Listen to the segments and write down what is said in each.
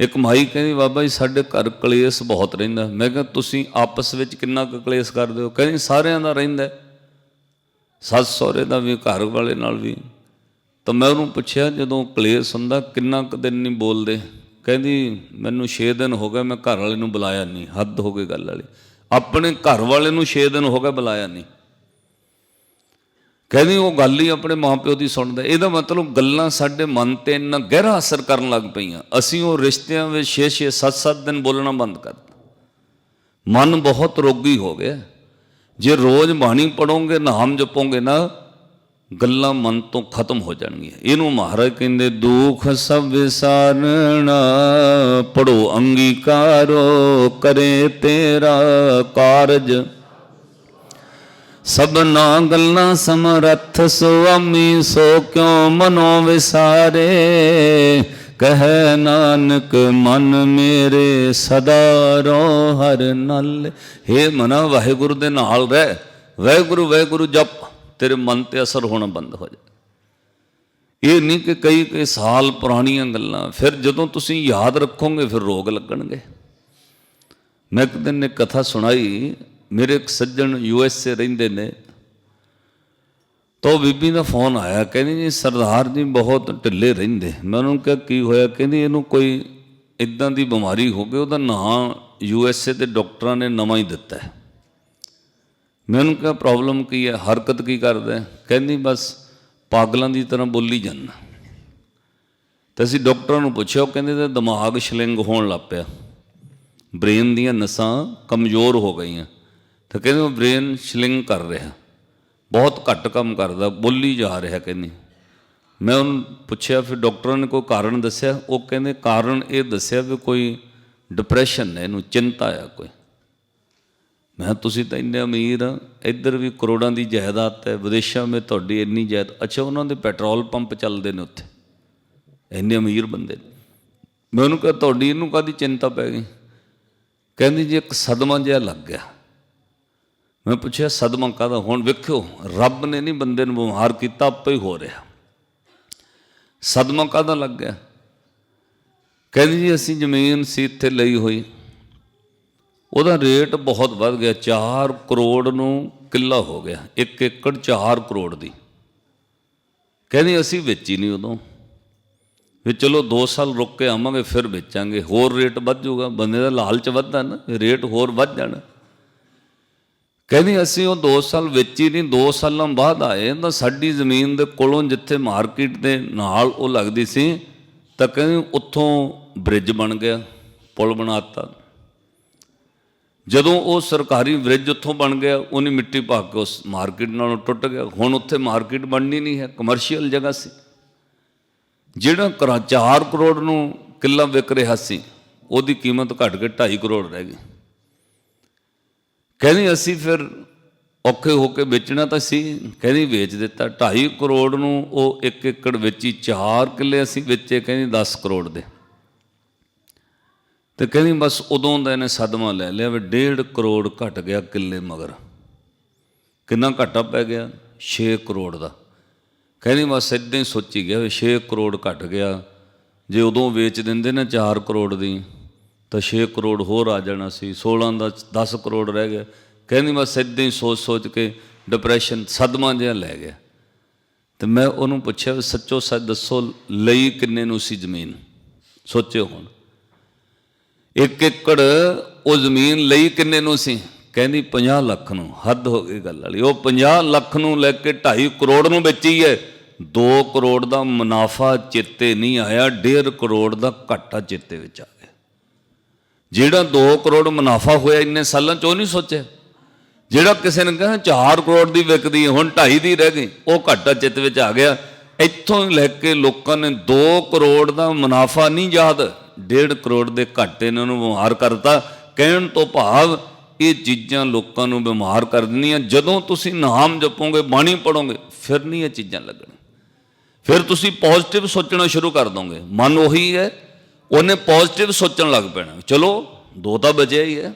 ਇੱਕ ਮਾਈ ਕਹਿੰਦੀ, ਬਾਬਾ ਜੀ, ਸਾਡੇ ਘਰ ਕਲੇਸ਼ ਬਹੁਤ ਰਹਿੰਦਾ। ਮੈਂ ਕਿਹਾ, ਤੁਸੀਂ ਆਪਸ ਵਿੱਚ ਕਿੰਨਾ ਕੁ ਕਲੇਸ਼ ਕਰਦੇ ਹੋ? ਕਹਿੰਦੀ, ਸਾਰਿਆਂ ਦਾ ਰਹਿੰਦਾ ਸੱਸ ਸਹੁਰੇ ਦਾ ਵੀ, ਘਰ ਵਾਲੇ ਨਾਲ ਵੀ। ਤਾਂ ਮੈਂ ਉਹਨੂੰ ਪੁੱਛਿਆ, ਜਦੋਂ ਕਲੇਸ਼ ਹੁੰਦਾ, ਕਿੰਨਾ ਕੁ ਦਿਨ ਨਹੀਂ ਬੋਲਦੇ? ਕਹਿੰਦੀ, ਮੈਨੂੰ 6 ਦਿਨ ਹੋ ਗਏ, ਮੈਂ ਘਰ ਵਾਲੇ ਨੂੰ ਬੁਲਾਇਆ ਨਹੀਂ। ਹੱਦ ਹੋ ਗਈ ਗੱਲ ਵਾਲੀ। ਆਪਣੇ ਘਰ ਵਾਲੇ ਨੂੰ 6 ਦਿਨ ਹੋ ਗਏ ਬੁਲਾਇਆ ਨਹੀਂ। ਕਹਿੰਦੀ ਉਹ ਗੱਲ ਹੀ ਆਪਣੇ ਮਾਪਿਓ ਦੀ ਸੁਣਦਾ। ਇਹਦਾ ਮਤਲਬ ਗੱਲਾਂ ਸਾਡੇ ਮਨ ਤੇ ਇੰਨਾ ਗਹਿਰਾ ਅਸਰ ਕਰਨ ਲੱਗ ਪਈਆਂ। ਅਸੀਂ ਉਹ ਰਿਸ਼ਤਿਆਂ ਵਿੱਚ 6-6 7-7 ਦਿਨ ਬੋਲਣਾ ਬੰਦ ਕਰਤਾ ਮਨ ਬਹੁਤ ਰੋਗੀ ਹੋ ਗਿਆ। ਜੇ ਰੋਜ਼ ਬਾਣੀ ਪੜੋਗੇ ਨਾਮ ਜਪੋਗੇ ਨਾ, ਗੱਲਾਂ ਮਨ ਤੋਂ ਖਤਮ ਹੋ ਜਾਣਗੀਆਂ। ਇਹਨੂੰ ਮਹਾਰਾਜ ਕਹਿੰਦੇ, ਦੁੱਖ ਸਭ ਵਿਸਾਰਣਾ ਪੜੋ ਅੰਗੀਕਾਰੋ, ਕਰੇ ਤੇਰਾ ਕਾਰਜ। ਸਭਨਾ ਗੱਲਾਂ ਸਮਰੱਥ ਸੁਆਮੀ, ਸੋ ਕਿਉ ਮਨੋ ਵਿਸਾਰੇ? ਕਹੈ ਨਾਨਕ, ਮਨ ਮੇਰੇ ਸਦਾ ਰੋ ਹਰ ਨਾਲ। ਹੇ ਮਨਾ, ਵਾਹਿਗੁਰੂ ਦੇ ਨਾਲ ਰਹਿ। ਵਾਹਿਗੁਰੂ ਵਾਹਿਗੁਰੂ ਜਪ, ਤੇਰੇ ਮਨ ਤੇ ਅਸਰ ਹੋਣਾ ਬੰਦ ਹੋ ਜਾਏ। ਇਹ ਨਹੀਂ ਕਿ ਕਈ ਕਈ ਸਾਲ ਪੁਰਾਣੀਆਂ ਗੱਲਾਂ, ਫਿਰ ਜਦੋਂ ਤੁਸੀਂ ਯਾਦ ਰੱਖੋਗੇ, ਫਿਰ ਰੋਗ ਲੱਗਣਗੇ। ਮੈਂ ਇੱਕ ਦਿਨ ਇੱਕ ਕਥਾ ਸੁਣਾਈ ਮੇਰੇ ਇੱਕ ਸੱਜਣ ਯੂ ਐਸ ਏ ਰਹਿੰਦੇ ਨੇ। ਤਾਂ ਉਹ ਬੀਬੀ ਦਾ ਫੋਨ ਆਇਆ, ਕਹਿੰਦੀ ਜੀ ਸਰਦਾਰ ਜੀ ਬਹੁਤ ਢਿੱਲੇ ਰਹਿੰਦੇ। ਮੈਂ ਉਹਨਾਂ ਨੂੰ ਕਿਹਾ, ਕੀ ਹੋਇਆ? ਕਹਿੰਦੀ ਇਹਨੂੰ ਕੋਈ ਇਦਾਂ ਦੀ ਬਿਮਾਰੀ ਹੋ ਗਈ ਉਹਦਾ ਨਾਂ ਯੂ ਐਸ ਏ ਦੇ ਡਾਕਟਰਾਂ ਨੇ ਨਵਾਂ ਹੀ ਦਿੱਤਾ ਹੈ। ਮੈਂ ਉਹਨੂੰ ਕਿਹਾ, ਪ੍ਰੋਬਲਮ ਕੀ ਹੈ? ਹਰਕਤ ਕੀ ਕਰਦਾ ਕਹਿੰਦੀ ਬਸ ਪਾਗਲਾਂ ਦੀ ਤਰ੍ਹਾਂ ਬੋਲੀ ਜਾਂਦਾ। ਤੇ ਅਸੀਂ ਡਾਕਟਰਾਂ ਨੂੰ ਪੁੱਛਿਆ, ਉਹ ਕਹਿੰਦੇ ਤੇ ਦਿਮਾਗ ਸ਼ਲਿੰਗ ਹੋਣ ਲੱਗ ਪਿਆ। ਬ੍ਰੇਨ ਦੀਆਂ ਨਸਾਂ ਕਮਜ਼ੋਰ ਹੋ ਗਈਆਂ। ਤਾਂ ਕਹਿੰਦੇ ਉਹ ਬ੍ਰੇਨ ਸ਼ਲਿੰਗ ਕਰ ਰਿਹਾ। ਬਹੁਤ ਘੱਟ ਕੰਮ ਕਰਦਾ, ਬੋਲੀ ਜਾ ਰਿਹਾ ਕਹਿੰਦੀ। ਮੈਂ ਉਹਨੂੰ ਪੁੱਛਿਆ, ਫਿਰ ਡਾਕਟਰਾਂ ਨੇ ਕੋਈ ਕਾਰਨ ਦੱਸਿਆ? ਉਹ ਕਹਿੰਦੇ ਕਾਰਨ ਇਹ ਦੱਸਿਆ ਵੀ ਕੋਈ ਡਿਪਰੈਸ਼ਨ ਹੈ, ਇਹਨੂੰ ਚਿੰਤਾ ਆ ਕੋਈ। ਮੈਂ ਤੁਸੀਂ ਤਾਂ ਇੰਨੇ ਅਮੀਰ ਆ, ਇੱਧਰ ਵੀ ਕਰੋੜਾਂ ਦੀ ਜਾਇਦਾਦ ਹੈ, ਵਿਦੇਸ਼ਾਂ ਵਿੱਚ ਤੁਹਾਡੀ ਇੰਨੀ ਜਾਇਦਾਦ। ਅੱਛਾ, ਉਹਨਾਂ ਦੇ ਪੈਟਰੋਲ ਪੰਪ ਚੱਲਦੇ ਨੇ ਉੱਥੇ। ਇੰਨੇ ਅਮੀਰ ਬੰਦੇ ਨੇ। ਮੈਂ ਉਹਨੂੰ ਕਿਹਾ, ਤੁਹਾਡੀ ਇਹਨੂੰ ਕਾਦੀ ਚਿੰਤਾ ਪੈ ਗਈ? ਕਹਿੰਦੀ ਜੀ, ਇੱਕ ਸਦਮਾ ਜਿਹਾ ਲੱਗ ਗਿਆ। ਮੈਂ ਪੁੱਛਿਆ ਸਦਮਾ ਕਾਦਾ ਹੁਣ ਵੇਖਿਓ, ਰੱਬ ਨੇ ਨਹੀਂ ਬੰਦੇ ਨੂੰ ਬਿਮਾਰ ਕੀਤਾ, ਆਪੇ ਹੀ ਹੋ ਰਿਹਾ। ਸਦਮਾ ਕਾਦਾ ਲੱਗ ਗਿਆ। ਕਹਿੰਦੀ ਜੀ, ਅਸੀਂ ਜ਼ਮੀਨ ਸੀ ਇੱਥੇ ਲਈ ਹੋਈ। ਉਹਦਾ ਰੇਟ ਬਹੁਤ ਵੱਧ ਗਿਆ। 4 ਕਰੋੜ ਨੂੰ ਕਿੱਲਾ ਹੋ ਗਿਆ। 1 ਏਕੜ 4 ਕਰੋੜ ਦੀ। ਕਹਿੰਦੀ, ਅਸੀਂ ਵੇਚੀ ਨਹੀਂ ਉਦੋਂ। ਵੀ ਚਲੋ 2 ਸਾਲ ਰੁਕ ਕੇ ਆਵਾਂਗੇ, ਫਿਰ ਵੇਚਾਂਗੇ। ਹੋਰ ਰੇਟ ਵੱਧ ਜਾਊਗਾ। ਬੰਦੇ ਦਾ ਲਾਲਚ ਵੱਧਦਾ ਨਾ, ਰੇਟ ਹੋਰ ਵੱਧ ਜਾਣਾ। ਕਹਿੰਦੀ, ਅਸੀਂ ਉਹ 2 ਸਾਲ ਵੇਚੀ ਨਹੀਂ 2 ਸਾਲਾਂ ਬਾਅਦ ਆਏ ਤਾਂ ਸਾਡੀ ਜ਼ਮੀਨ ਦੇ ਕੋਲੋਂ ਜਿੱਥੇ ਮਾਰਕੀਟ ਦੇ ਨਾਲ ਉਹ ਲੱਗਦੀ ਸੀ, ਤਾਂ ਕਹਿੰਦੀ ਉੱਥੋਂ ਬ੍ਰਿਜ ਬਣ ਗਿਆ, ਪੁਲ ਬਣਾਤਾ। ਜਦੋਂ ਉਹ ਸਰਕਾਰੀ ਬ੍ਰਿਜ ਉੱਥੋਂ ਬਣ ਗਿਆ, ਉਹਨੇ ਮਿੱਟੀ ਪਾ ਕੇ ਉਸ ਮਾਰਕੀਟ ਨਾਲੋਂ ਟੁੱਟ ਗਿਆ। ਹੁਣ ਉੱਥੇ ਮਾਰਕੀਟ ਬਣਨੀ ਨਹੀਂ ਹੈ ਕਮਰਸ਼ੀਅਲ ਜਗ੍ਹਾ ਸੀ। ਜਿਹੜਾ ਕਰਾ 4 ਕਰੋੜ ਨੂੰ ਕਿੱਲਾ ਵਿਕ ਰਿਹਾ ਸੀ, ਉਹਦੀ ਕੀਮਤ ਘਟ ਕੇ 2.5 ਕਰੋੜ ਰਹਿ ਗਈ। ਕਹਿੰਦੀ ਅਸੀਂ ਫਿਰ ਔਖੇ ਹੋ ਕੇ ਵੇਚਣਾ ਤਾਂ ਸੀ, ਕਹਿੰਦੀ ਵੇਚ ਦਿੱਤਾ। 2.5 ਕਰੋੜ ਨੂੰ ਉਹ 1 ਏਕੜ ਵੇਚੀ 4 ਕਿੱਲੇ ਅਸੀਂ ਵੇਚੇ, ਕਹਿੰਦੀ 10 ਕਰੋੜ ਦੇ। ਤੇ ਕਹਿੰਦੀ ਬਸ ਉਦੋਂ ਦਾ ਇਹਨੇ ਸਦਮਾ ਲੈ ਲਿਆ ਵੀ 1.5 ਕਰੋੜ ਘਟ ਗਿਆ ਕਿੱਲੇ ਮਗਰ। ਕਿੰਨਾ ਘਾਟਾ ਪੈ ਗਿਆ? 6 ਕਰੋੜ ਦਾ। ਕਹਿੰਦੀ ਬਸ ਇਦਾਂ ਹੀ ਸੋਚੀ ਗਿਆ ਵੀ 6 ਕਰੋੜ ਘਟ ਗਿਆ। ਜੇ ਉਦੋਂ ਵੇਚ ਦਿੰਦੇ ਨਾ 4 ਕਰੋੜ ਦੀ। ਤਾਂ 6 ਕਰੋੜ ਹੋਰ ਆ ਜਾਣਾ ਸੀ 16 ਦਾ 10 ਕਰੋੜ ਰਹਿ ਗਿਆ। ਕਹਿੰਦੀ ਬਸ ਇਦਾਂ ਹੀ ਸੋਚ ਸੋਚ ਕੇ ਡਿਪਰੈਸ਼ਨ ਸਦਮਾ ਜਿਹਾ ਲੈ ਗਿਆ। ਤੇ ਮੈਂ ਉਹਨੂੰ ਪੁੱਛਿਆ ਵੀ ਸੱਚੋ ਸੱਚ ਦੱਸੋ ਲਈ ਕਿੰਨੇ ਨੂੰ ਸੀ ਜ਼ਮੀਨ? ਸੋਚਿਓ ਹੁਣ। ਇੱਕ ਏਕੜ ਉਹ ਜ਼ਮੀਨ ਲਈ ਕਿੰਨੇ ਨੂੰ ਸੀ? ਕਹਿੰਦੀ 50 ਲੱਖ ਨੂੰ, ਹੱਦ ਹੋ ਗਈ ਗੱਲ ਵਾਲੀ। ਉਹ 50 ਲੱਖ ਨੂੰ ਲੈ ਕੇ 2.5 ਕਰੋੜ ਨੂੰ ਵੇਚੀ ਹੈ। 2 ਕਰੋੜ ਦਾ ਮੁਨਾਫਾ ਚੇਤੇ ਨਹੀਂ ਆਇਆ 1.5 ਕਰੋੜ ਦਾ ਘਾਟਾ ਚੇਤੇ ਵਿੱਚ ਆ ਜਿਹੜਾ 2 ਕਰੋੜ ਮੁਨਾਫਾ ਹੋਇਆ ਇੰਨੇ ਸਾਲਾਂ ਚ ਉਹ ਨਹੀਂ ਸੋਚਿਆ। ਜਿਹੜਾ ਕਿਸੇ ਨੇ ਕਿਹਾ 4 ਕਰੋੜ ਦੀ ਵਿਕਦੀ ਹੁਣ 2.5 ਦੀ ਰਹਿ ਗਈ, ਉਹ ਘਾਟਾ ਚਿੱਤ ਵਿੱਚ ਆ ਗਿਆ। ਇੱਥੋਂ ਹੀ ਲੈ ਕੇ ਲੋਕਾਂ ਨੇ 2 ਕਰੋੜ ਦਾ ਮੁਨਾਫਾ ਨਹੀਂ ਯਾਦ 1.5 ਕਰੋੜ ਦੇ ਘਾਟੇ ਨੇ ਉਹਨੂੰ ਬਿਮਾਰ ਕਰਤਾ। ਕਹਿਣ ਤੋਂ ਭਾਵ ਇਹ ਚੀਜ਼ਾਂ ਲੋਕਾਂ ਨੂੰ ਬਿਮਾਰ ਕਰ ਦਿੰਦੀਆਂ। ਜਦੋਂ ਤੁਸੀਂ ਨਾਮ ਜਪੋਗੇ, ਬਾਣੀ ਪੜੋਗੇ ਫਿਰ ਨਹੀਂ ਇਹ ਚੀਜ਼ਾਂ ਲੱਗਣ ਫਿਰ ਤੁਸੀਂ ਪੋਜ਼ਿਟਿਵ ਸੋਚਣਾ ਸ਼ੁਰੂ ਕਰ ਦੋਗੇ। ਮਨ ਉਹੀ ਹੈ ਉਹਨੇ ਪੋਜ਼ਿਟਿਵ ਸੋਚਣ ਲੱਗ ਪੈਣਾ। ਚਲੋ, ਦੋ ਤਾਂ ਬਚਿਆ ਹੀ ਹੈ।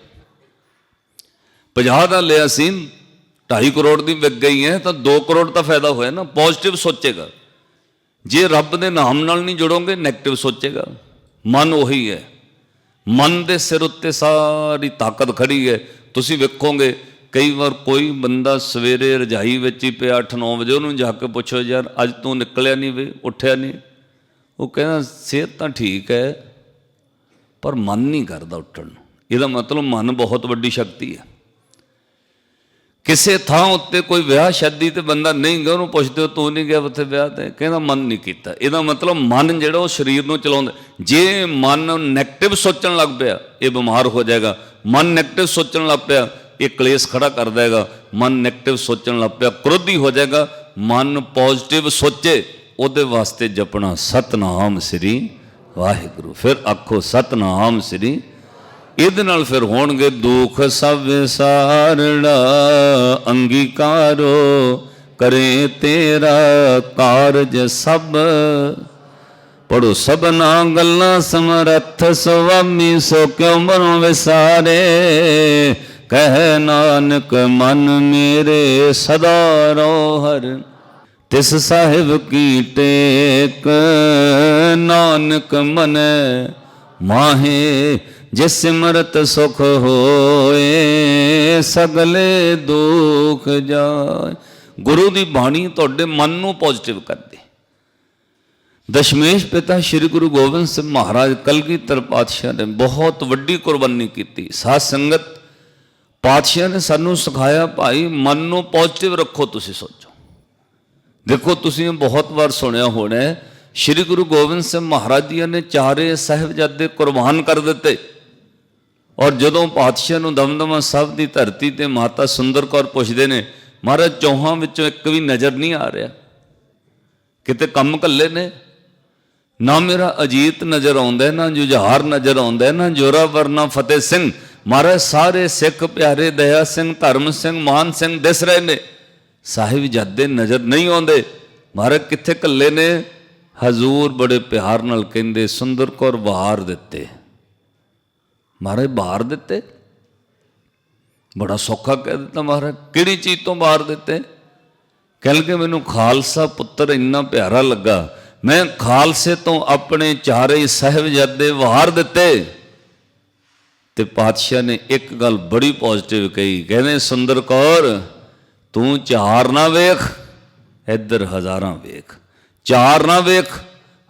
50 ਦਾ ਲਿਆ ਸੀ 2.5 ਕਰੋੜ ਦੀ ਵਿਕ ਗਈ ਹੈ, ਤਾਂ 2 ਕਰੋੜ ਦਾ ਫਾਇਦਾ ਹੋਇਆ ਨਾ। ਪੋਜ਼ਿਟਿਵ ਸੋਚੇਗਾ। ਜੇ ਰੱਬ ਦੇ ਨਾਮ ਨਾਲ ਨਹੀਂ ਜੁੜੋਗੇ 네ਗੇਟਿਵ ਸੋਚੇਗਾ। ਮਨ ਉਹੀ ਹੈ। ਮਨ ਦੇ ਸਿਰ ਉੱਤੇ ਸਾਰੀ ਤਾਕਤ ਖੜੀ ਹੈ। ਤੁਸੀਂ ਵੇਖੋਗੇ, ਕਈ ਵਾਰ ਕੋਈ ਬੰਦਾ ਸਵੇਰੇ ਰਜਾਈ ਵਿੱਚ ਹੀ ਪਿਆ 8-9 ਵਜੇ ਉਹਨੂੰ ਜਾ ਕੇ ਪੁੱਛੋ, ਯਾਰ, ਅੱਜ ਤੂੰ ਨਿਕਲਿਆ ਨਹੀਂ ਵੇ, ਉੱਠਿਆ ਨਹੀਂ। ਉਹ ਕਹਿੰਦਾ, ਸਿਹਤ ਤਾਂ ਠੀਕ ਹੈ, ਪਰ ਮਨ ਨਹੀਂ ਕਰਦਾ ਉੱਠਣ ਨੂੰ। ਇਹਦਾ ਮਤਲਬ ਮਨ ਬਹੁਤ ਵੱਡੀ ਸ਼ਕਤੀ ਹੈ। ਕਿਸੇ ਥਾਂ ਉੱਤੇ ਕੋਈ ਵਿਆਹ ਸ਼ਾਦੀ ਤੇ ਬੰਦਾ ਨਹੀਂ ਗਿਆ, ਉਹਨੂੰ ਪੁੱਛਦੇ ਹੋ, ਤੂੰ ਨਹੀਂ ਗਿਆ ਉੱਥੇ ਵਿਆਹ ਤੇ? ਕਹਿੰਦਾ, ਮਨ ਨਹੀਂ ਕੀਤਾ। ਇਹਦਾ ਮਤਲਬ ਮਨ ਜਿਹੜਾ ਉਹ ਸਰੀਰ ਨੂੰ ਚਲਾਉਂਦਾ ਜੇ ਮਨ ਨੈਗੇਟਿਵ ਸੋਚਣ ਲੱਗ ਪਿਆ, ਇਹ ਬਿਮਾਰ ਹੋ ਜਾਏਗਾ। ਮਨ ਨੈਗੇਟਿਵ ਸੋਚਣ ਲੱਗ ਪਿਆ, ਇਹ ਕਲੇਸ਼ ਖੜਾ ਕਰ ਦੇਗਾ। ਮਨ ਨੈਗੇਟਿਵ ਸੋਚਣ ਲੱਗ ਪਿਆ, ਕ੍ਰੋਧੀ ਹੋ ਜਾਏਗਾ। ਮਨ ਪੋਜ਼ਿਟਿਵ ਸੋਚੇ ਉਹਦੇ ਵਾਸਤੇ ਜਪਣਾ ਸਤਨਾਮ ਸ੍ਰੀ ਵਾਹਿਗੁਰੂ। ਫਿਰ ਆਖੋ ਸਤਨਾਮ ਸ੍ਰੀ, ਇਹਦੇ ਨਾਲ ਫਿਰ ਹੋਣਗੇ ਦੁੱਖ ਸਭ ਵਿਸਾਰਣਾ, ਅੰਗੀਕਾਰੋ ਕਰੇ ਤੇਰਾ ਕਾਰਜ ਸਭ। ਪੜੋ ਸਭਨਾ ਗੱਲਾਂ ਸਮਰੱਥ, ਸੁਆਮੀ ਸੋ ਕਿਉ ਮਨੋ ਵਿਸਾਰੇ? ਕਹਿ ਨਾਨਕ ਮਨ ਮੇਰੇ ਸਦਾ ਰੋ ਹਰ। ਤਿਸ ਸਾਹਿਬ ਕੀ ਟੇਕ, ਨਾਨਕ ਮਨ ਮਾਹੇ ਜਿਸ ਸਿਮਰਤ ਸੁਖ ਹੋਏ, ਸਗਲੇ ਦੁਖ ਜਾਏ। ਗੁਰੂ ਦੀ ਬਾਣੀ ਤੁਹਾਡੇ ਮਨ ਨੂੰ ਪੋਜ਼ਿਟਿਵ ਕਰਦੀ। ਦਸ਼ਮੇਸ਼ ਪਿਤਾ ਸ੍ਰੀ ਗੁਰੂ ਗੋਬਿੰਦ ਸਿੰਘ ਮਹਾਰਾਜ ਕਲਗੀਧਰ ਪਾਤਸ਼ਾਹ ਨੇ ਬਹੁਤ ਵੱਡੀ ਕੁਰਬਾਨੀ ਕੀਤੀ। ਸਾਧ ਸੰਗਤ ਪਾਤਸ਼ਾਹ ਨੇ ਸਾਨੂੰ ਸਿਖਾਇਆ, ਭਾਈ, ਮਨ ਨੂੰ ਪੋਜ਼ਿਟਿਵ ਰੱਖੋ, ਤੁਸੀਂ ਸੋਚੋ। ਦੇਖੋ, ਤੁਸੀਂ ਬਹੁਤ ਵਾਰ ਸੁਣਿਆ ਹੋਣਾ ਸ੍ਰੀ ਗੁਰੂ ਗੋਬਿੰਦ ਸਿੰਘ ਮਹਾਰਾਜ ਜੀ ਨੇ ਚਾਰੇ ਸਾਹਿਬਜ਼ਾਦੇ ਕੁਰਬਾਨ ਕਰ ਦਿੱਤੇ। ਔਰ ਜਦੋਂ ਪਾਤਸ਼ਾਹ ਨੂੰ ਦਮਦਮਾ ਸਾਹਿਬ ਦੀ ਧਰਤੀ ਤੇ ਮਾਤਾ ਸੁੰਦਰ ਕੌਰ ਪੁੱਛਦੇ ਨੇ, ਮਹਾਰਾਜ, ਚੌਹਾਂ ਵਿੱਚੋਂ ਇੱਕ ਵੀ ਨਜ਼ਰ ਨਹੀਂ ਆ ਰਿਹਾ? ਕਿਤੇ ਕੰਮ ਕੱਲੇ ਨੇ? ਨਾ ਮੇਰਾ ਅਜੀਤ ਨਜ਼ਰ ਆਉਂਦਾ, ਨਾ ਜੁਝਾਰ ਨਜ਼ਰ ਆਉਂਦਾ, ਨਾ ਜੋਰਾਵਰ ਨਾ ਫਤਿਹ ਸਿੰਘ। ਮਹਾਰਾਜ, ਸਾਰੇ ਸਿੱਖ ਪਿਆਰੇ, ਦਇਆ ਸਿੰਘ, ਧਰਮ ਸਿੰਘ, ਮਾਨ ਸਿੰਘ ਦਿਸ ਰਹੇ ਨੇ। ਸਾਹਿਬ ਜਾਦੇ ਨਜ਼ਰ ਨਹੀਂ ਆਉਂਦੇ, ਮਹਾਰਾਜ ਕਿੱਥੇ ਕੱਲੇ ਨੇ? ਹਜ਼ੂਰ ਬੜੇ ਪਿਆਰ ਨਾਲ ਕਹਿੰਦੇ, ਸੁੰਦਰ ਕੌਰ ਬਾਹਰ ਦਿੱਤੇ। ਮਹਾਰਾਜ ਬਾਹਰ ਦਿੱਤੇ? ਬੜਾ ਸੌਖਾ ਕਹਿ ਦਿੱਤਾ ਮਹਾਰਾਜ। ਕਿਹੜੀ ਚੀਜ਼ ਤੋਂ ਬਾਹਰ ਦਿੱਤੇ? ਕਹਿ ਲਗੇ, ਮੈਨੂੰ ਖਾਲਸਾ ਪੁੱਤਰ ਇੰਨਾ ਪਿਆਰਾ ਲੱਗਾ। ਮੈਂ ਖਾਲਸੇ ਤੋਂ ਆਪਣੇ ਚਾਰੇ ਸਾਹਿਬਜ਼ਾਦੇ ਵਾਰ ਦਿੱਤੇ। ਤੇ ਪਾਤਸ਼ਾਹ ਨੇ ਇੱਕ ਗੱਲ ਬੜੀ ਪੋਜ਼ਿਟਿਵ ਕਹੀ। ਕਹਿੰਦੇ, ਸੁੰਦਰ ਕੌਰ ਤੂੰ ਚਾਰ ਨਾ ਵੇਖ, ਇੱਧਰ ਹਜ਼ਾਰਾਂ ਵੇਖ। ਚਾਰ ਨਾ ਵੇਖ,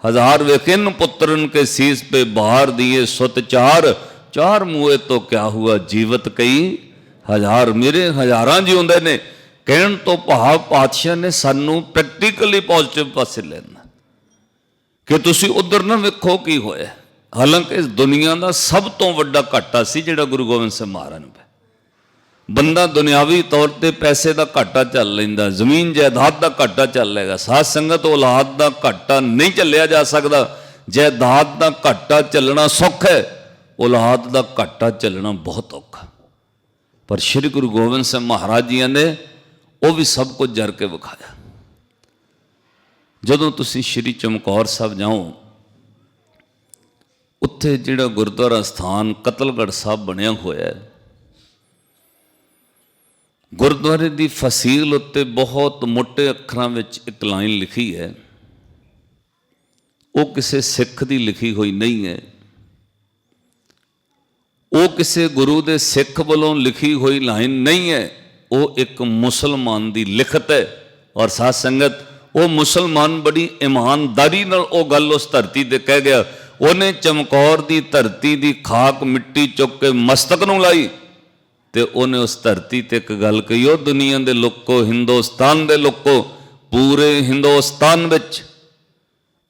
ਹਜ਼ਾਰ ਵੇਖਿਨ ਪੁੱਤਰਨ ਕੇ ਸੀਸ पे ਬਾਹਰ ਦਿਏ ਸੁਤ ਚਾਰ। ਚਾਰ ਮੂਏ ਤੋਂ ਕਿਆ ਹੁਆ ਜੀਵਤ ਕਈ ਹਜ਼ਾਰ ਮੇਰੇ ਹਜ਼ਾਰਾਂ ਜਿਉਂਦੇ ਨੇ। ਕਹਿਣ ਤੋਂ ਭਾਵ ਪਾਤਸ਼ਾਹ ਨੇ ਸਾਨੂੰ ਪ੍ਰੈਕਟੀਕਲੀ ਪੋਜ਼ਿਟਿਵ ਪਾਸੇ ਲੈਣਾ। ਕਿ ਤੁਸੀਂ ਉਧਰ ਨਾ ਵੇਖੋ ਕੀ ਹੋਇਆ। ਹਾਲਾਂਕਿ ਇਸ ਦੁਨੀਆ ਦਾ ਸਭ ਤੋਂ ਵੱਡਾ ਘਾਟਾ ਸੀ ਜਿਹੜਾ ਗੁਰੂ ਗੋਬਿੰਦ ਸਿੰਘ ਮਹਾਰਾਜ ਨੂੰ ਪਿਆ ਬੰਦਾ ਦੁਨਿਆਵੀ ਤੌਰ ਤੇ ਪੈਸੇ ਦਾ ਘਾਟਾ ਚੱਲ ਲੈਂਦਾ, ਜ਼ਮੀਨ ਜਾਇਦਾਦ ਦਾ ਘਾਟਾ ਚੱਲੇਗਾ ਸਾਧ ਸੰਗਤ ਔਲਾਦ ਦਾ ਘਾਟਾ ਨਹੀਂ ਚੱਲਿਆ ਜਾ ਸਕਦਾ। ਜਾਇਦਾਦ ਦਾ ਘਾਟਾ ਚੱਲਣਾ ਸੁੱਖ ਹੈ, ਔਲਾਦ ਦਾ ਘਾਟਾ ਚੱਲਣਾ ਬਹੁਤ ਔਖਾ ਪਰ ਸ੍ਰੀ ਗੁਰੂ ਗੋਬਿੰਦ ਸਿੰਘ ਮਹਾਰਾਜ ਜੀ ਨੇ ਉਹ ਵੀ ਸਭ ਕੁਝ ਜਰ ਕੇ ਵਿਖਾਇਆ। ਜਦੋਂ ਤੁਸੀਂ ਸ੍ਰੀ ਚਮਕੌਰ ਸਾਹਿਬ ਜਾਓ, ਉੱਥੇ ਜਿਹੜਾ ਗੁਰਦੁਆਰਾ ਸਥਾਨ ਕਤਲਗੜ੍ਹ ਸਾਹਿਬ ਬਣਿਆ ਹੋਇਆ ਹੈ ਗੁਰਦੁਆਰੇ ਦੀ ਫਸੀਲ ਉੱਤੇ ਬਹੁਤ ਮੋٹے ਅੱਖਰਾਂ ਵਿੱਚ ਇੱਕ ਲਾਈਨ ਲਿਖੀ ਹੈ। ਉਹ ਕਿਸੇ ਸਿੱਖ ਦੀ ਲਿਖੀ ਹੋਈ ਨਹੀਂ ਹੈ। ਉਹ ਕਿਸੇ ਗੁਰੂ ਦੇ ਸਿੱਖ ਵੱਲੋਂ ਲਿਖੀ ਹੋਈ ਲਾਈਨ ਨਹੀਂ ਹੈ। ਉਹ ਇੱਕ ਮੁਸਲਮਾਨ ਦੀ ਲਿਖਤ ਹੈ ਔਰ ਸਾਧ ਸੰਗਤ, ਉਹ ਮੁਸਲਮਾਨ ਬੜੀ ਇਮਾਨਦਾਰੀ ਨਾਲ ਉਹ ਗੱਲ ਉਸ ਧਰਤੀ ਤੇ ਕਹਿ ਗਿਆ। ਉਹਨੇ ਚਮਕੌਰ ਦੀ ਧਰਤੀ ਦੀ ਖਾਕ ਮਿੱਟੀ ਚੁੱਕ ਕੇ ਮਸਤਕ ਨੂੰ ਲਾਈ। ਤੇ ਉਹਨੇ ਉਸ ਧਰਤੀ ਤੇ ਇੱਕ ਗੱਲ ਕਹੀ, ਉਹ ਦੁਨੀਆ ਦੇ ਲੋਕੋ, ਹਿੰਦੁਸਤਾਨ ਦੇ ਲੋਕੋ, ਪੂਰੇ ਹਿੰਦੁਸਤਾਨ ਵਿੱਚ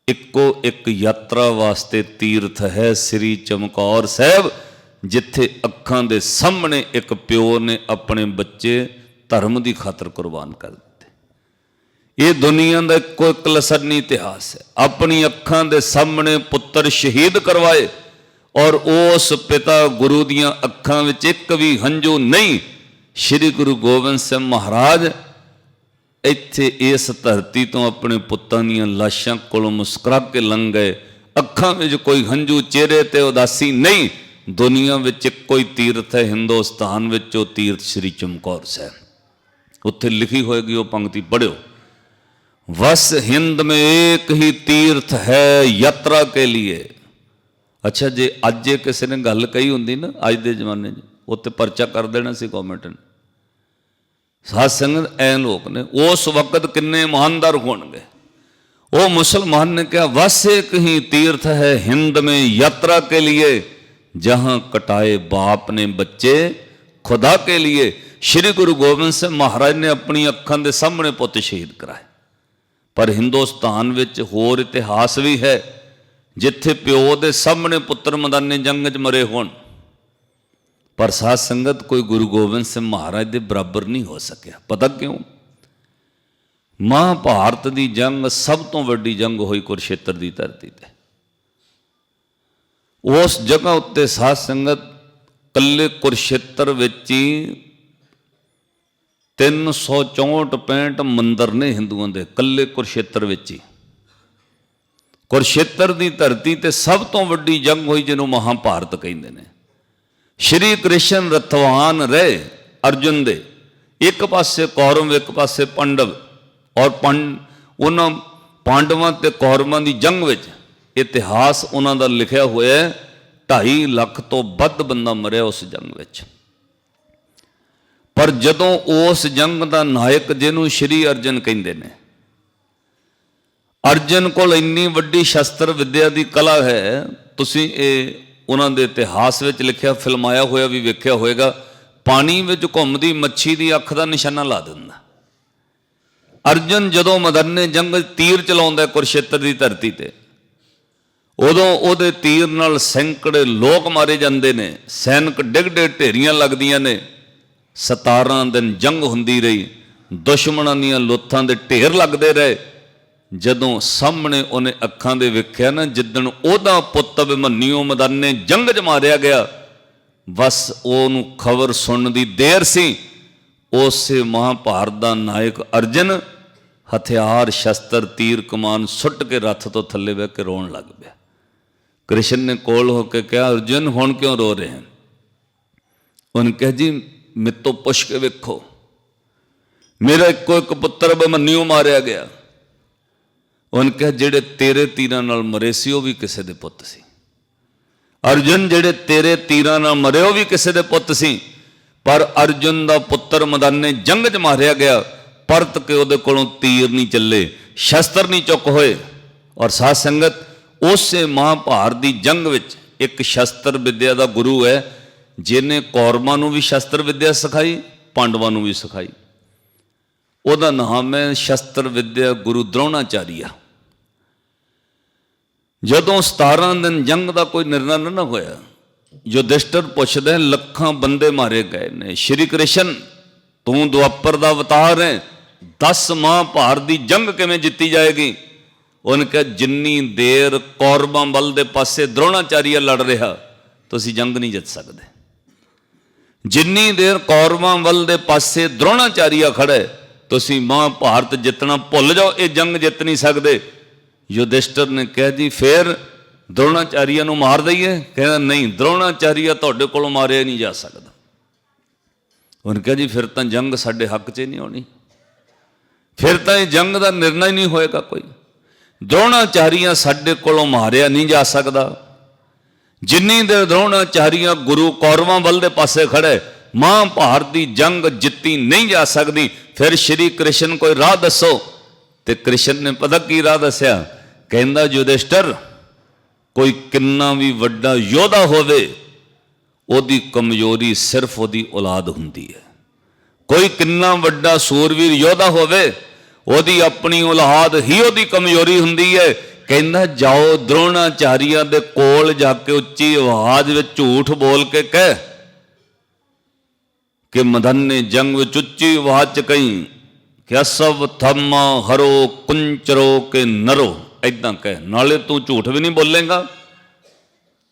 ਇੱਕੋ ਇੱਕ ਯਾਤਰਾ ਵਾਸਤੇ ਤੀਰਥ ਹੈ ਸ੍ਰੀ ਚਮਕੌਰ ਸਾਹਿਬ, ਜਿੱਥੇ ਅੱਖਾਂ ਦੇ ਸਾਹਮਣੇ ਇੱਕ ਪਿਓ ਨੇ ਆਪਣੇ ਬੱਚੇ ਧਰਮ ਦੀ ਖਾਤਰ ਕੁਰਬਾਨ ਕਰ ਦਿੱਤੇ। ਇਹ ਦੁਨੀਆ ਦਾ ਇੱਕੋ ਇੱਕ ਲਸਨੀ ਇਤਿਹਾਸ ਹੈ। ਆਪਣੀ ਅੱਖਾਂ ਦੇ ਸਾਹਮਣੇ ਪੁੱਤਰ ਸ਼ਹੀਦ ਕਰਵਾਏ ਔਰ ਉਸ ਪਿਤਾ ਗੁਰੂ ਦੀਆਂ ਅੱਖਾਂ ਵਿੱਚ ਇੱਕ ਵੀ ਹੰਝੂ ਨਹੀਂ। ਸ੍ਰੀ ਗੁਰੂ ਗੋਬਿੰਦ ਸਿੰਘ ਮਹਾਰਾਜ ਇੱਥੇ ਇਸ ਧਰਤੀ ਤੋਂ ਆਪਣੇ ਪੁੱਤਾਂ ਦੀਆਂ ਲਾਸ਼ਾਂ ਕੋਲੋਂ ਮੁਸਕਰਾ ਕੇ ਲੰਘ ਗਏ। ਅੱਖਾਂ ਵਿੱਚ ਕੋਈ ਹੰਝੂ, ਚਿਹਰੇ ਤੇ ਉਦਾਸੀ ਨਹੀਂ। ਦੁਨੀਆ ਵਿੱਚ ਕੋਈ ਤੀਰਥ ਹੈ, ਹਿੰਦੁਸਤਾਨ ਵਿੱਚ ਉਹ ਤੀਰਥ ਸ੍ਰੀ ਚਮਕੌਰ ਸਾਹਿਬ। ਉੱਥੇ ਲਿਖੀ ਹੋਏਗੀ ਉਹ ਪੰਕਤੀ ਪੜਿਓ ਵਸ ਹਿੰਦ ਮੇ ਇੱਕ ਹੀ ਤੀਰਥ ਹੈ ਯਾਤਰਾ ਕੇ ਲਈ ਅੱਛਾ, ਜੇ ਅੱਜ ਇਹ ਕਿਸੇ ਨੇ ਗੱਲ ਕਹੀ ਹੁੰਦੀ ਨਾ, ਅੱਜ ਦੇ ਜ਼ਮਾਨੇ 'ਚ ਉੱਤੇ ਪਰਚਾ ਕਰ ਦੇਣਾ ਸੀ ਗਵਰਨਮੈਂਟ ਨੇ। ਸਾਧ ਸੰਗਤ ਐ ਲੋਕ ਨੇ, ਉਸ ਵਕਤ ਕਿੰਨੇ ਇਮਾਨਦਾਰ ਹੋਣਗੇ। ਉਹ ਮੁਸਲਮਾਨ ਨੇ ਕਿਹਾ, ਵਸ ਇੱਕ ਹੀ ਤੀਰਥ ਹੈ ਹਿੰਦ ਮੇ ਯਾਤਰਾ ਕੇ ਲਈ ਜਹਾਂ ਕਟਾਏ ਬਾਪ ਨੇ ਬੱਚੇ ਖੁਦਾ ਕੇ ਲਈ ਸ਼੍ਰੀ ਗੁਰੂ ਗੋਬਿੰਦ ਸਿੰਘ ਮਹਾਰਾਜ ਨੇ ਆਪਣੀ ਅੱਖਾਂ ਦੇ ਸਾਹਮਣੇ ਪੁੱਤ ਸ਼ਹੀਦ ਕਰਾਏ। ਪਰ ਹਿੰਦੁਸਤਾਨ ਵਿੱਚ ਹੋਰ ਇਤਿਹਾਸ ਵੀ ਹੈ। ਜਿੱਥੇ ਪਿਓ ਦੇ ਸਾਹਮਣੇ ਪੁੱਤਰ ਮੈਦਾਨੇ ਜੰਗ 'ਚ ਮਰੇ ਹੋਣ। ਪਰ ਸਾਧ ਸੰਗਤ ਕੋਈ ਗੁਰੂ ਗੋਬਿੰਦ ਸਿੰਘ ਮਹਾਰਾਜ ਦੇ ਬਰਾਬਰ ਨਹੀਂ ਹੋ ਸਕਿਆ। ਪਤਾ ਕਿਉਂ? ਮਹਾਭਾਰਤ ਦੀ ਜੰਗ ਸਭ ਤੋਂ ਵੱਡੀ ਜੰਗ ਹੋਈ ਕੁਰਸ਼ੇਤਰ ਦੀ ਧਰਤੀ ਤੇ। ਉਸ ਜਗ੍ਹਾ ਉੱਤੇ ਸਾਧ ਸੰਗਤ ਕੱਲੇ ਕੁਰਸ਼ੇਤਰ ਵਿੱਚ ਹੀ 364 65 ਮੰਦਰ ਨੇ ਹਿੰਦੂਆਂ ਦੇ ਕੱਲੇ ਕੁਰਸ਼ੇਤਰ ਵਿੱਚ ਹੀ ਕੁਰਸ਼ੇਤਰ ਦੀ ਧਰਤੀ ਤੇ ਸਭ ਤੋਂ ਵੱਡੀ ਜੰਗ ਹੋਈ ਜਿਹਨੂੰ ਮਹਾਭਾਰਤ ਕਹਿੰਦੇ ਨੇ। ਸ਼੍ਰੀ ਕ੍ਰਿਸ਼ਨ ਰਥਵਾਨ ਰਹੇ ਅਰਜੁਨ ਦੇ। ਇੱਕ ਪਾਸੇ ਕੌਰਵ, ਇੱਕ ਪਾਸੇ ਪੰਡਵ ਔਰ ਪੰਡ ਉਹਨਾਂ ਪਾਂਡਵਾਂ ਤੇ ਕੌਰਵਾਂ ਦੀ ਜੰਗ ਵਿੱਚ ਇਤਿਹਾਸ ਉਹਨਾਂ ਦਾ ਲਿਖਿਆ ਹੋਇਆ ਹੈ 2.5 ਲੱਖ ਤੋਂ ਵੱਧ ਬੰਦਾ ਮਰਿਆ ਉਸ ਜੰਗ ਵਿੱਚ। ਪਰ ਜਦੋਂ ਉਸ ਜੰਗ ਦਾ ਨਾਇਕ ਜਿਹਨੂੰ ਸ਼੍ਰੀ ਅਰਜਨ ਕਹਿੰਦੇ ਨੇ ਅਰਜਨ ਕੋਲ ਇੰਨੀ ਵੱਡੀ ਸ਼ਸਤਰ ਵਿਦਿਆ ਦੀ ਕਲਾ ਹੈ, ਤੁਸੀਂ ਇਹ ਉਹਨਾਂ ਦੇ ਇਤਿਹਾਸ ਵਿੱਚ ਲਿਖਿਆ, ਫਿਲਮਾਇਆ ਹੋਇਆ ਵੀ ਵੇਖਿਆ ਹੋਵੇਗਾ ਪਾਣੀ ਵਿੱਚ ਘੁੰਮਦੀ ਮੱਛੀ ਦੀ ਅੱਖ ਦਾ ਨਿਸ਼ਾਨਾ ਲਾ ਦਿੰਦਾ। ਅਰਜਨ ਜਦੋਂ ਮਦਰਨੇ ਜੰਗ ਤੀਰ ਚਲਾਉਂਦਾ ਕੁਰਸ਼ੇਤਰ ਦੀ ਧਰਤੀ ਤੇ, ਉਦੋਂ ਉਹਦੇ ਤੀਰ ਨਾਲ ਸੈਂਕੜੇ ਲੋਕ ਮਾਰੇ ਜਾਂਦੇ ਨੇ, ਸੈਨਿਕ ਡਿੱਗਦੇ ਢੇਰੀਆਂ ਲੱਗਦੀਆਂ ਨੇ 17 ਦਿਨ ਜੰਗ ਹੁੰਦੀ ਰਹੀ, ਦੁਸ਼ਮਣਾਂ ਦੀਆਂ ਲੁੱਥਾਂ ਦੇ ਢੇਰ ਲੱਗਦੇ ਰਹੇ ਜਦੋਂ ਸਾਹਮਣੇ ਉਹਨੇ ਅੱਖਾਂ ਦੇ ਵੇਖਿਆ ਨਾ, ਜਿੱਦਣ ਉਹਦਾ ਪੁੱਤ ਅਭਿਮਨਿਓ ਮਦਨੇ ਜੰਗ 'ਚ ਮਾਰਿਆ ਗਿਆ, ਬਸ ਉਹਨੂੰ ਖਬਰ ਸੁਣਨ ਦੀ ਦੇਰ ਸੀ। ਉਸੇ ਮਹਾਭਾਰਤ ਦਾ ਨਾਇਕ ਅਰਜਨ ਹਥਿਆਰ, ਸ਼ਸਤਰ, ਤੀਰ, ਕਮਾਨ ਸੁੱਟ ਕੇ ਰੱਥ ਤੋਂ ਥੱਲੇ ਬਹਿ ਕੇ ਰੋਣ ਲੱਗ ਪਿਆ। ਕ੍ਰਿਸ਼ਨ ਨੇ ਕੋਲ ਹੋ ਕੇ ਕਿਹਾ, ਅਰਜਨ, ਹੁਣ ਕਿਉਂ ਰੋ ਰਹੇ ਹਨ? ਉਹਨੇ ਕਿਹਾ, ਜੀ ਮੇਤੋਂ ਪੁੱਛ ਕੇ ਵੇਖੋ। ਮੇਰਾ ਇੱਕੋ ਇੱਕ ਪੁੱਤਰ ਅਭਿਮਨਿਓ ਮਾਰਿਆ ਗਿਆ। ਉਹਨੇ ਕਿਹਾ, ਜਿਹੜੇ ਤੇਰੇ ਤੀਰਾਂ ਨਾਲ ਮਰੇ ਸੀ, ਉਹ ਵੀ ਕਿਸੇ ਦੇ ਪੁੱਤ ਸੀ। ਅਰਜੁਨ, ਜਿਹੜੇ ਤੇਰੇ ਤੀਰਾਂ ਨਾਲ ਮਰੇ, ਉਹ ਵੀ ਕਿਸੇ ਦੇ ਪੁੱਤ ਸੀ। ਪਰ ਅਰਜੁਨ ਦਾ ਪੁੱਤਰ ਮਦਾਨੇ ਜੰਗ 'ਚ ਮਾਰਿਆ ਗਿਆ। ਪਰਤ ਕੇ ਉਹਦੇ ਕੋਲੋਂ ਤੀਰ ਨਹੀਂ ਚੱਲੇ, ਸ਼ਸਤਰ ਨਹੀਂ ਚੁੱਕ ਹੋਏ। ਔਰ ਸਾਧ ਸੰਗਤ, ਉਸੇ ਮਹਾਭਾਰਤ ਦੀ ਜੰਗ ਵਿੱਚ ਇੱਕ ਸ਼ਸਤਰ ਵਿਦਿਆ ਦਾ ਗੁਰੂ ਹੈ ਜਿਨੇ ਕੌਰਵਾਂ ਨੂੰ ਵੀ ਸ਼ਸਤਰ ਵਿਦਿਆ ਸਿਖਾਈ, ਪਾਂਡਵਾਂ ਨੂੰ ਵੀ ਸਿਖਾਈ। ਉਹਦਾ ਨਾਮ ਹੈ ਸ਼ਸਤਰ ਵਿਦਿਆ ਗੁਰੂ ਦ੍ਰੋਣਾਚਾਰੀਆ। ਜਦੋਂ 17 ਦਿਨ ਜੰਗ ਦਾ ਕੋਈ ਨਿਰਣਾ ਨਾ ਹੋਇਆ ਯੁਧਿਸ਼ਟਰ ਪੁੱਛਦੇ ਲੱਖਾਂ ਬੰਦੇ ਮਾਰੇ ਗਏ ਨੇ। ਸ਼੍ਰੀ ਕ੍ਰਿਸ਼ਨ, ਤੂੰ ਦੁਆਪਰ ਦਾ ਅਵਤਾਰ ਹੈ 10 ਮਾਹ ਭਾਰਤ ਦੀ ਜੰਗ ਕਿਵੇਂ ਜਿੱਤੀ ਜਾਏਗੀ? ਉਹਨੇ ਕਿਹਾ, ਜਿੰਨੀ ਦੇਰ ਕੌਰਵਾਂ ਵੱਲ ਦੇ ਪਾਸੇ ਦਰੋਣਾਚਾਰੀਆ ਲੜ ਰਿਹਾ, ਤੁਸੀਂ ਜੰਗ ਨਹੀਂ ਜਿੱਤ ਸਕਦੇ। ਜਿੰਨੀ ਦੇਰ ਕੌਰਵਾਂ ਵੱਲ ਦੇ ਪਾਸੇ ਦ੍ਰੋਣਾਚਾਰੀਆ ਖੜੇ ਤੁਸੀਂ ਮਹਾਭਾਰਤ ਜਿੱਤਣਾ ਭੁੱਲ ਜਾਓ, ਇਹ ਜੰਗ ਜਿੱਤ ਨਹੀਂ ਸਕਦੇ। ਯੁਧਿਸ਼ਟਰ ਨੇ ਕਿਹਾ ਜੀ ਫੇਰ ਦ੍ਰੋਣਾਚਾਰੀਆ ਨੂੰ ਮਾਰ ਦਈਏ? ਕਹਿੰਦਾ, ਨਹੀਂ, ਦ੍ਰੋਣਾਚਾਰੀਆ ਤੁਹਾਡੇ ਕੋਲੋਂ ਮਾਰਿਆ ਨਹੀਂ ਜਾ ਸਕਦਾ। ਉਹਨੇ ਕਿਹਾ, ਜੀ, ਫਿਰ ਤਾਂ ਜੰਗ ਸਾਡੇ ਹੱਕ 'ਚ ਨਹੀਂ ਆਉਣੀ। ਫਿਰ ਤਾਂ ਇਹ ਜੰਗ ਦਾ ਨਿਰਣਾ ਹੀ ਨਹੀਂ ਹੋਏਗਾ ਕੋਈ। ਦ੍ਰੋਣਾਚਾਰੀਆ ਸਾਡੇ ਕੋਲੋਂ ਮਾਰਿਆ ਨਹੀਂ ਜਾ ਸਕਦਾ। ਜਿੰਨੀ ਦੇਰ ਦ੍ਰੋਣਾਚਾਰੀਆ ਗੁਰੂ ਕੌਰਵਾਂ ਵੱਲ ਦੇ ਪਾਸੇ ਖੜੇ ਮਹਾਭਾਰਤ ਦੀ ਜੰਗ ਜਿੱਤੀ ਨਹੀਂ ਜਾ ਸਕਦੀ, ਫਿਰ ਸ਼੍ਰੀ ਕ੍ਰਿਸ਼ਨ ਕੋਈ ਰਾਹ ਦੱਸੋ। ਤੇ ਕ੍ਰਿਸ਼ਨ ਨੇ ਪਤਾ ਕੀ ਰਾਹ ਦੱਸਿਆ? ਕਹਿੰਦਾ, ਯੁਧਿਸ਼ਟਰ, ਕੋਈ ਕਿੰਨਾ ਵੀ ਵੱਡਾ ਯੋਧਾ ਹੋਵੇ, ਉਹਦੀ ਕਮਜ਼ੋਰੀ ਸਿਰਫ ਉਹਦੀ ਔਲਾਦ ਹੁੰਦੀ ਹੈ। ਕੋਈ ਕਿੰਨਾ ਵੱਡਾ ਸੂਰਵੀਰ ਯੋਧਾ ਹੋਵੇ, ਉਹਦੀ ਆਪਣੀ ਔਲਾਦ ਹੀ ਉਹਦੀ ਕਮਜ਼ੋਰੀ ਹੁੰਦੀ ਹੈ। ਕਹਿੰਦਾ, ਜਾਓ ਦ੍ਰੋਣਾਚਾਰੀਆ ਦੇ ਕੋਲ ਜਾ ਕੇ ਉੱਚੀ ਆਵਾਜ਼ ਵਿੱਚ ਝੂਠ ਬੋਲ ਕੇ ਕਹਿ ਕਿ ਮਦਨ ਨੇ ਜੰਗ ਵਿੱਚ ਉੱਚੀ ਆਵਾਜ਼ ਚ ਕਹੀ ਕਿ ਅਸਵ ਥਮਾ ਹਰੋ ਕੁੰਚਰੋ ਕੇ ਨਰੋ। ਐਦਾਂ ਕਹਿ, ਨਾਲੇ ਤੂੰ ਝੂਠ ਵੀ ਨਹੀਂ ਬੋਲੇਗਾ,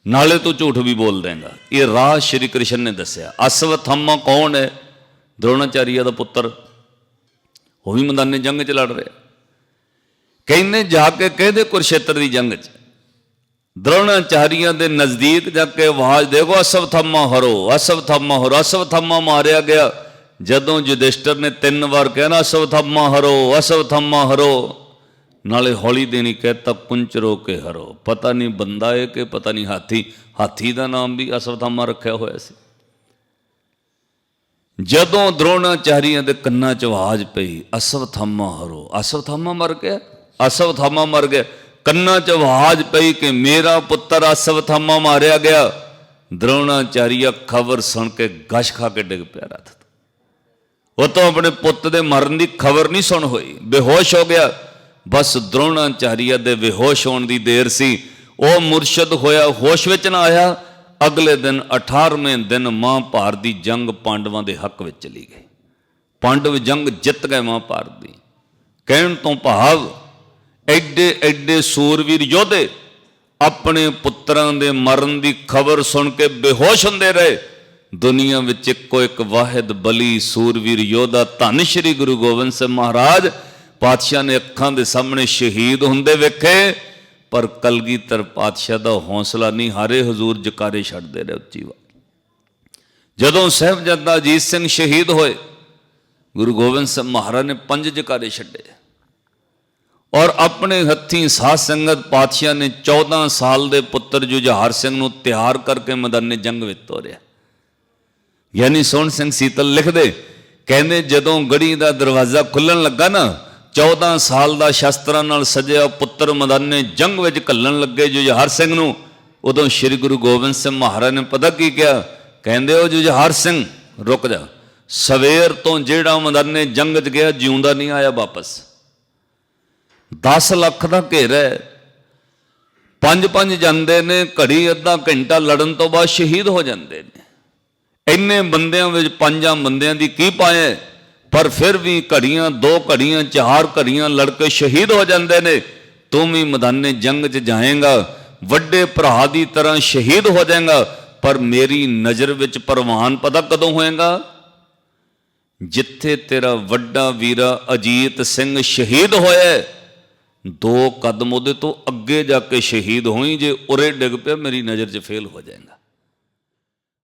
ਨਾਲੇ ਤੂੰ ਝੂਠ ਵੀ ਬੋਲ ਦੇਂਗਾ। ਇਹ ਰਾਹ ਸ਼੍ਰੀ ਕ੍ਰਿਸ਼ਨ ਨੇ ਦੱਸਿਆ। ਅਸਵ ਅਸਵਥਾਮਾ ਕੌਣ ਹੈ? ਦ੍ਰੋਣਾਚਾਰੀਆ ਦਾ ਪੁੱਤਰ। ਉਹ ਵੀ ਮੈਦਾਨੇ ਜੰਗ 'ਚ ਲੜ ਰਿਹਾ। ਕਹਿੰਦੇ ਜਾ ਕੇ ਕਹਦੇ ਕੁਰਸ਼ੇਤਰ ਦੀ ਜੰਗ 'ਚ? ਦ੍ਰੋਣਾਚਾਰੀਆ ਦੇ ਨਜ਼ਦੀਕ ਜਾ ਕੇ ਆਵਾਜ਼ ਦੇਗੋ ਅਸਵਥਾਮਾ ਹਰੋ, ਅਸਵ ਅਸਵਥਾਮਾ ਹਰੋ। ਅਸਵ ਅਸਵਥਾਮਾ ਮਾਰਿਆ ਗਿਆ। ਜਦੋਂ ਯੁਧਿਸ਼ਟਰ ਨੇ ਤਿੰਨ ਵਾਰ ਕਹਿਣਾ ਅਸਵਥਾਮਾ ਹਰੋ ਅਸਵਥਾਮਾ ਹਰੋ, ਨਾਲੇ ਹੌਲੀ ਦੇਣੀ ਕਹਿਤਾ, ਪੁੰਚਰੋ ਕੇ ਹਰੋ। ਪਤਾ ਨਹੀਂ ਬੰਦਾ ਹੈ ਕਿ ਪਤਾ ਨਹੀਂ ਹਾਥੀ। ਹਾਥੀ ਦਾ ਨਾਮ ਵੀ ਅਸਵਥਾਮਾ ਰੱਖਿਆ ਹੋਇਆ ਸੀ। ਜਦੋਂ ਦਰੋਣਾਚਾਰੀਆਂ ਦੇ ਕੰਨਾਂ 'ਚ ਆਵਾਜ਼ ਪਈ ਅਸਵਥਾਮਾ ਹਰੋ ਅਸਵਥਾਮਾ ਮਰ ਗਿਆ? ਅਸਵਥਾਮਾ ਮਰ ਗਿਆ। ਕੰਨਾਂ 'ਚ ਆਵਾਜ਼ ਪਈ ਕਿ ਮੇਰਾ ਪੁੱਤਰ ਅਸਵਥਾਮਾ ਮਾਰਿਆ ਗਿਆ। ਦਰੋਣਾਚਾਰੀਆ ਖਬਰ ਸੁਣ ਕੇ ਗਸ਼ ਖਾ ਕੇ ਡਿੱਗ ਪਿਆ ਰਥ ਉਹ ਤਾਂ ਆਪਣੇ ਪੁੱਤ ਦੇ ਮਰਨ ਦੀ ਖਬਰ ਨਹੀਂ ਸੁਣ ਹੋਈ। ਬੇਹੋਸ਼ ਹੋ ਗਿਆ। ਬਸ ਦ੍ਰੋਣਾਚਾਰੀਆ ਦੇ ਬੇਹੋਸ਼ ਹੋਣ ਦੀ ਦੇਰ ਸੀ। ਉਹ ਮੁਰਸ਼ਦ ਹੋਇਆ, ਹੋਸ਼ ਵਿੱਚ ਨਾ ਆਇਆ। ਅਗਲੇ ਦਿਨ 18ਵੇਂ ਦਿਨ ਮਹਾਂਭਾਰਤ ਦੀ ਜੰਗ ਪਾਂਡਵਾਂ ਦੇ ਹੱਕ ਵਿੱਚ ਚਲੀ ਗਈ। ਪਾਂਡਵ ਜੰਗ ਜਿੱਤ ਗਏ ਮਹਾਂਭਾਰਤ ਦੀ। ਕਹਿਣ ਤੋਂ ਭਾਵ, ਐਡੇ ਐਡੇ ਸੂਰਵੀਰ ਯੋਧੇ ਆਪਣੇ ਪੁੱਤਰਾਂ ਦੇ ਮਰਨ ਦੀ ਖਬਰ ਸੁਣ ਕੇ ਬੇਹੋਸ਼ ਹੁੰਦੇ ਰਹੇ। ਦੁਨੀਆ ਵਿੱਚ ਇੱਕੋ ਇੱਕ ਵਾਹਿਦ, ਬਲੀ, ਸੂਰਵੀਰ, ਯੋਧਾ, ਧੰਨ ਸ਼੍ਰੀ ਗੁਰੂ ਗੋਬਿੰਦ ਸਿੰਘ ਮਹਾਰਾਜ ਪਾਤਸ਼ਾਹ ਨੇ ਅੱਖਾਂ ਦੇ ਸਾਹਮਣੇ ਸ਼ਹੀਦ ਹੁੰਦੇ ਵੇਖੇ, ਪਰ ਕਲਗੀਧਰ ਪਾਤਸ਼ਾਹ ਦਾ ਹੌਸਲਾ ਨਹੀਂ, ਹਾਰੇ ਹਜ਼ੂਰ ਜਕਾਰੇ ਛੱਡਦੇ ਰਹੇ ਉੱਚੀ ਵਾ ਜਦੋਂ ਸਾਹਿਬਜ਼ਾਦਾ ਅਜੀਤ ਸਿੰਘ ਸ਼ਹੀਦ ਹੋਏ, ਗੁਰੂ ਗੋਬਿੰਦ ਸਿੰਘ ਮਹਾਰਾਜ ਨੇ ਪੰਜ ਜਕਾਰੇ ਛੱਡੇ। ਔਰ ਆਪਣੇ ਹੱਥੀਂ ਸਾਧ ਸੰਗਤ ਪਾਤਸ਼ਾਹ ਨੇ 14 ਸਾਲ ਦੇ ਪੁੱਤਰ ਜੁਝਾਰ ਸਿੰਘ ਨੂੰ ਤਿਆਰ ਕਰਕੇ ਮੈਦਾਨੇ ਜੰਗ ਵਿੱਚ ਤੋਰਿਆ। ਯਾਨੀ ਸੋਹਣ ਸਿੰਘ ਸੀਤਲ ਲਿਖਦੇ, ਕਹਿੰਦੇ ਜਦੋਂ ਗੜੀ ਦਾ ਦਰਵਾਜ਼ਾ ਖੁੱਲਣ ਲੱਗਾ ਨਾ 14 ਸਾਲ ਦਾ ਸ਼ਸਤਰਾਂ ਨਾਲ ਸਜਿਆ ਪੁੱਤਰ ਮਦਾਨੇ ਜੰਗ ਵਿੱਚ ਘੱਲਣ ਲੱਗੇ ਜੁਝਾਰ ਸਿੰਘ ਨੂੰ। ਉਦੋਂ ਸ੍ਰੀ ਗੁਰੂ ਗੋਬਿੰਦ ਸਿੰਘ ਮਹਾਰਾਜ ਨੇ ਪਤਾ ਕੀ ਕਿਹਾ? ਕਹਿੰਦੇ, ਉਹ ਜੁਝਾਰ ਸਿੰਘ, ਰੁਕ ਜਾ। ਸਵੇਰ ਤੋਂ ਜਿਹੜਾ ਮੈਦਾਨੇ ਜੰਗ 'ਚ ਗਿਆ, ਜਿਉਂਦਾ ਨਹੀਂ ਆਇਆ ਵਾਪਸ। 10 ਲੱਖ ਦਾ ਘੇਰਾ ਹੈ। ਪੰਜ ਪੰਜ ਜਾਂਦੇ ਨੇ, ਘੜੀ ਅੱਧਾ ਘੰਟਾ ਲੜਨ ਤੋਂ ਬਾਅਦ ਸ਼ਹੀਦ ਹੋ ਜਾਂਦੇ ਨੇ। ਇੰਨੇ ਬੰਦਿਆਂ ਵਿੱਚ ਪੰਜਾਂ ਬੰਦਿਆਂ ਦੀ ਕੀ ਪਾਏ ਪਰ ਫਿਰ ਵੀ ਘੜੀਆਂ, ਦੋ ਘੜੀਆਂ, ਚਾਰ ਘੜੀਆਂ ਲੜਕੇ ਸ਼ਹੀਦ ਹੋ ਜਾਂਦੇ ਨੇ। ਤੂੰ ਵੀ ਮੈਦਾਨੇ ਜੰਗ 'ਚ ਜਾਏਗਾ, ਵੱਡੇ ਭਰਾ ਦੀ ਤਰ੍ਹਾਂ ਸ਼ਹੀਦ ਹੋ ਜਾਏਗਾ, ਪਰ ਮੇਰੀ ਨਜ਼ਰ ਵਿੱਚ ਪ੍ਰਵਾਨ ਪਤਾ ਕਦੋਂ ਹੋਏਗਾ? ਜਿੱਥੇ ਤੇਰਾ ਵੱਡਾ ਵੀਰਾ ਅਜੀਤ ਸਿੰਘ ਸ਼ਹੀਦ ਹੋਇਆ ਦੋ ਕਦਮ ਉਹਦੇ ਤੋਂ ਅੱਗੇ ਜਾ ਕੇ ਸ਼ਹੀਦ ਹੋਈ ਜੇ ਉਰੇ ਡਿੱਗ ਪਿਆ, ਮੇਰੀ ਨਜ਼ਰ 'ਚ ਫੇਲ ਹੋ ਜਾਏਗਾ।